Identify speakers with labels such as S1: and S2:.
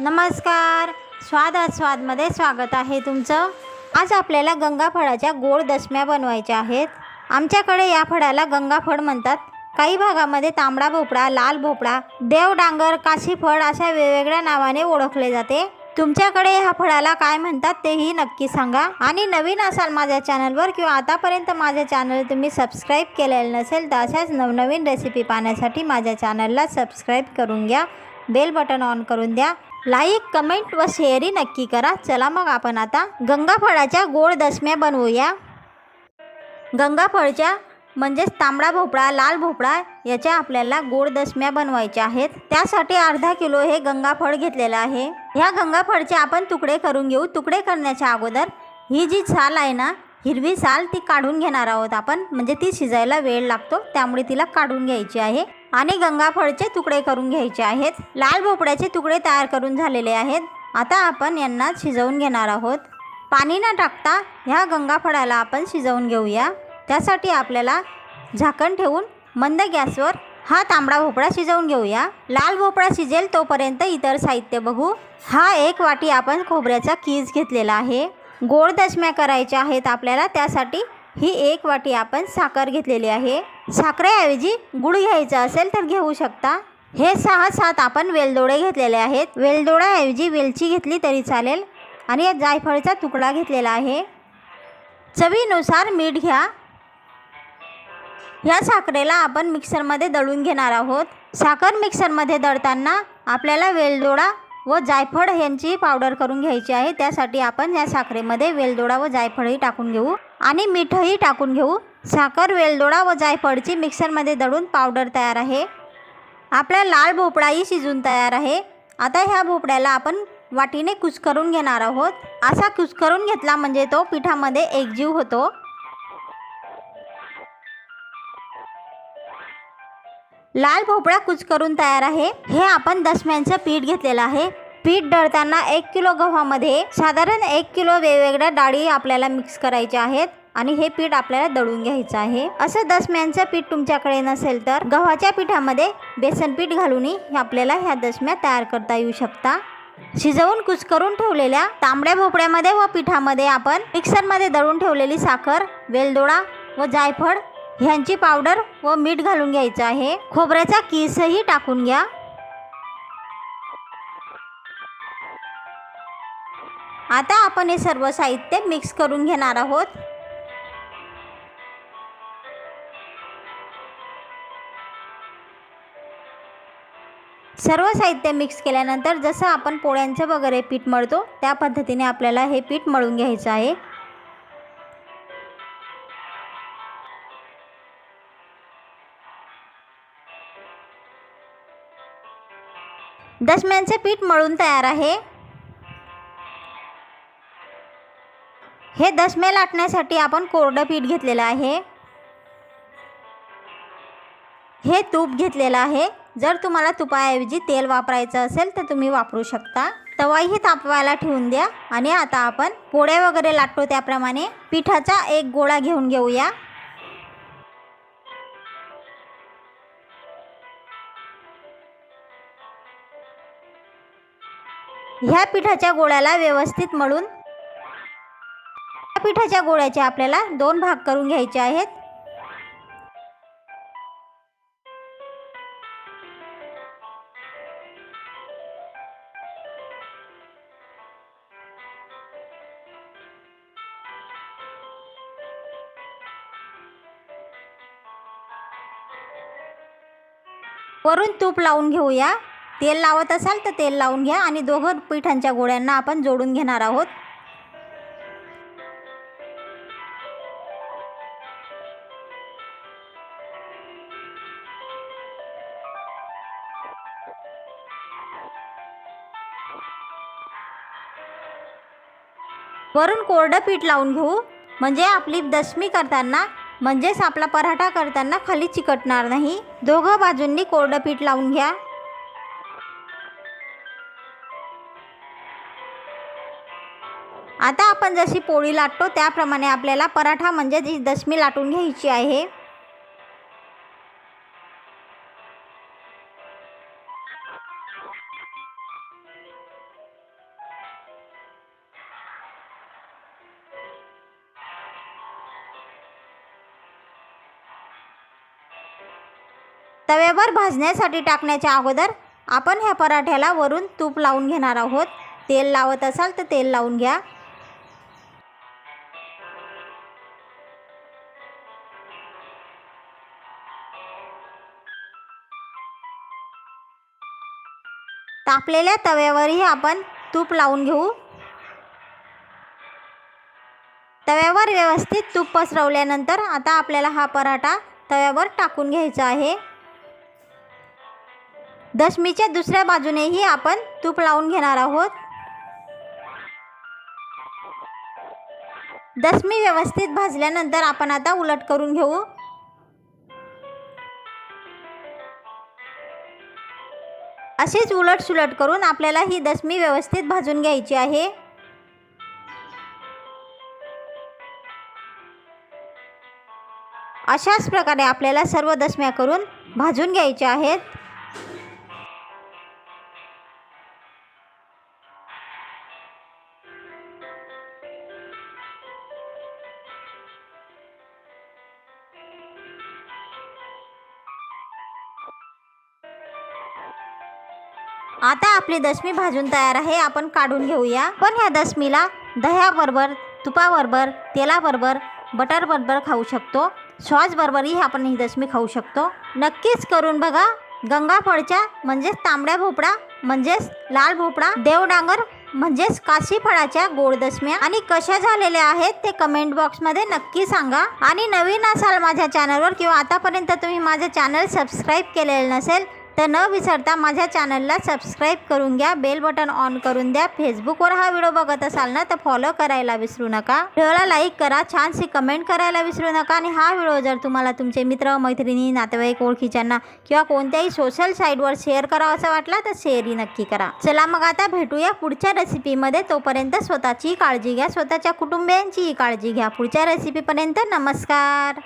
S1: नमस्कार. स्वाद आस्वादमध्ये स्वागत आहे तुमचं. आज आपल्याला गंगाफळाच्या गोड दसम्या बनवायच्या आहेत. आमच्याकडे या फळाला गंगा फळ म्हणतात. काही भागामध्ये तांबडा भोपळा लाल भोपळा देवडांगर काशी फळ अशा वेगवेगळ्या नावाने ओळखले जाते. तुमच्याकडे ह्या फळाला काय म्हणतात तेही नक्की सांगा. आणि नवीन असाल माझ्या चॅनलवर किंवा आतापर्यंत माझ्या चॅनल तुम्ही सबस्क्राईब केलेलं नसेल तर अशाच नवनवीन रेसिपी पाहण्यासाठी माझ्या चॅनलला सबस्क्राईब करून घ्या. बेल बटन ऑन करून द्या. लाईक कमेंट व शेअरही नक्की करा. चला मग आपण आता गंगाफळाच्या गोड दसम्या बनवूया. गंगाफळच्या म्हणजेच तांबडा भोपळा लाल भोपळा याच्या आपल्याला गोड दसम्या बनवायच्या आहेत. त्यासाठी अर्धा किलो हे गंगाफळ घेतलेलं आहे. ह्या गंगाफळचे आपण तुकडे करून घेऊ. तुकडे करण्याच्या अगोदर ही जी साल आहे ना हिरवी साल ती काढून घेणार आहोत आपण. म्हणजे ती शिजायला वेळ लागतो त्यामुळे तिला काढून घ्यायची आहे. आणि गंगाफळचे तुकडे करून घ्यायचे आहेत. लाल भोपळ्याचे तुकडे तयार करून झालेले आहेत. आता आपण यांना शिजवून घेणार आहोत. पाणी न टाकता ह्या गंगाफळाला आपण शिजवून घेऊया. त्यासाठी आपल्याला झाकण ठेवून मंद गॅसवर हा तांबडा भोपळा शिजवून घेऊया. लाल भोपळा शिजेल तोपर्यंत इतर साहित्य बघू. हा एक वाटी आपण खोबऱ्याचा कीज घेतलेला आहे. गोड दशम्या करायच्या आहेत आपल्याला त्यासाठी ही एक वाटी आपण साखर घेतलेली आहे. साखरेऐवजी गुळ घ्यायचा असेल तर घेऊ शकता. हे सहा सात आपण वेलदोडे घेतलेले आहेत. वेलदोड्याऐवजी वेलची घेतली तरी चालेल. आणि या जायफळचा तुकडा घेतलेला आहे. चवीनुसार मीठ घ्या. ह्या साखरेला आपण मिक्सरमध्ये दळून घेणार आहोत. साखर मिक्सरमध्ये दळताना आपल्याला वेलदोडा व जायफळ यांची पावडर करून घ्यायची आहे. त्यासाठी आपण या साखरेमध्ये वेलदोडा व जायफळही टाकून घेऊ. आणि मीठही टाकून घेऊ. साखर वेलदोडा व जायफळची मिक्सरमध्ये दळून पावडर तयार आहे. आपला लाल भोपळाही शिजून तयार आहे. आता ह्या भोपळ्याला आपण वाटीने कुस्करून घेणार आहोत. असा कुस्करून घेतला म्हणजे तो पिठामध्ये एकजीव होतो. लाल भोपळा कुचकरून तयार आहे. हे आपण दसम्यांचं पीठ घेतलेलं आहे. पीठ दळताना एक किलो गव्हामध्ये साधारण एक किलो वेगवेगळ्या डाळी आपल्याला मिक्स करायच्या आहेत आणि हे पीठ आपल्याला दळून घ्यायचं आहे. असं दसम्यांचं पीठ तुमच्याकडे नसेल तर गव्हाच्या पिठामध्ये बेसन पीठ घालूनही आपल्याला ह्या दसम्या तयार करता येऊ शकता. शिजवून कुचकरून ठेवलेल्या तांबड्या भोपळ्यामध्ये व पिठामध्ये आपण मिक्सरमध्ये दळून ठेवलेली साखर वेलदोडा व जायफळ ह्यांची पावडर व मीठ घालून घ्यायचं आहे. खोबऱ्याचा किसही टाकून घ्या. आता आपण हे सर्व साहित्य मिक्स करून घेणार आहोत. सर्व साहित्य मिक्स केल्यानंतर जसं आपण पोळ्यांचं वगैरे पीठ मळतो त्या पद्धतीने आपल्याला हे पीठ मळून घ्यायचं आहे. दशम्यांचे पीठ मळून तयार आहे. हे दशमे लाटण्यासाठी आपण कोरडं पीठ घेतलेलं आहे. हे तूप घेतलेलं आहे. जर तुम्हाला तुपाऐवजी तेल वापरायचं असेल तर तुम्ही वापरू शकता. तवाही तापवायला ठेवून द्या. आणि आता आपण पोळ्या वगैरे लाटतो त्याप्रमाणे पिठाचा एक गोळा घेऊन घेऊया. ह्या पिठाच्या गोळ्याला व्यवस्थित मळून या पिठाच्या गोळ्याचे आपल्याला दोन भाग करून घ्यायचे आहेत. वरून तूप लावून घेऊया. तेल लावत असाल तर तेल लावून घ्या आणि दोघं पिठांच्या गोळ्यांना आपण जोडून घेणार आहोत. वरून कोरडं पीठ लावून घेऊ. म्हणजे आपली दशमी करताना म्हणजेच आपला पराठा करताना खाली चिकटणार नाही. दोघं बाजूंनी कोरडं पीठ लावून घ्या. आता आपण जशी पोळी लाटतो त्याप्रमाणे आपल्याला पराठा म्हणजे जी दशमी लाटून घ्यायची आहे. तव्यावर भाजण्यासाठी टाकण्याच्या अगोदर आपण ह्या पराठ्याला वरून तूप लावून घेणार आहोत. तेल लावत असाल तर तेल लावून घ्या. तापलेल्या तव्यावरही आपण तूप लावून घेऊ. तव्यावर व्यवस्थित तूप पसरवल्यानंतर आता आपल्याला हा पराठा तव्यावर टाकून घ्यायचा आहे. दशमीच्या दुसऱ्या बाजूनेही आपण तूप लावून घेणार आहोत. दशमी व्यवस्थित भाजल्यानंतर आपण आता उलट करून घेऊ. असेच उलटसुलट करून आपल्याला ही दशमी व्यवस्थित भाजून घ्यायची आहे. अशाच प्रकारे आपल्याला सर्व दशम्या करून भाजून घ्यायच्या आहेत. आता आपली दशमी भाजून तयार आहे आपण काढून घेऊया. पण ह्या दशमीला दह्याबरोबर तुपाबरोबर तेलाबरोबर बटरबरोबर खाऊ शकतो. सॉसबरोबरही आपण ही दशमी खाऊ शकतो. नक्कीच करून बघा. गंगाफळच्या म्हणजेच तांबड्या भोपळा म्हणजेच लाल भोपळा देवडांगर म्हणजेच काशी फळाच्या गोड दशम्या. आणि कशा झालेल्या आहेत ते कमेंट बॉक्समध्ये नक्की सांगा. आणि नवीन असाल माझ्या चॅनलवर किंवा आतापर्यंत तुम्ही माझं चॅनल सबस्क्राईब केलेलं नसेल तर न विसरता माझ्या चॅनलला सबस्क्राईब करून घ्या बेल बटन ऑन करून द्या. फेसबुकवर हा व्हिडिओ बघत असाल ना तर फॉलो करायला विसरू नका. व्हिडिओला लाईक करा छानशी कमेंट करायला विसरू नका. आणि हा व्हिडिओ जर तुम्हाला तुमचे मित्र मैत्रिणी नातेवाईक ओळखीच्यांना किंवा कोणत्याही सोशल साईटवर शेअर करावं असं वाटलं तर शेअरही नक्की करा. चला मग आता भेटूया पुढच्या रेसिपीमध्ये तोपर्यंत स्वतःची काळजी घ्या स्वतःच्या कुटुंबियांचीही काळजी घ्या. पुढच्या रेसिपीपर्यंत नमस्कार.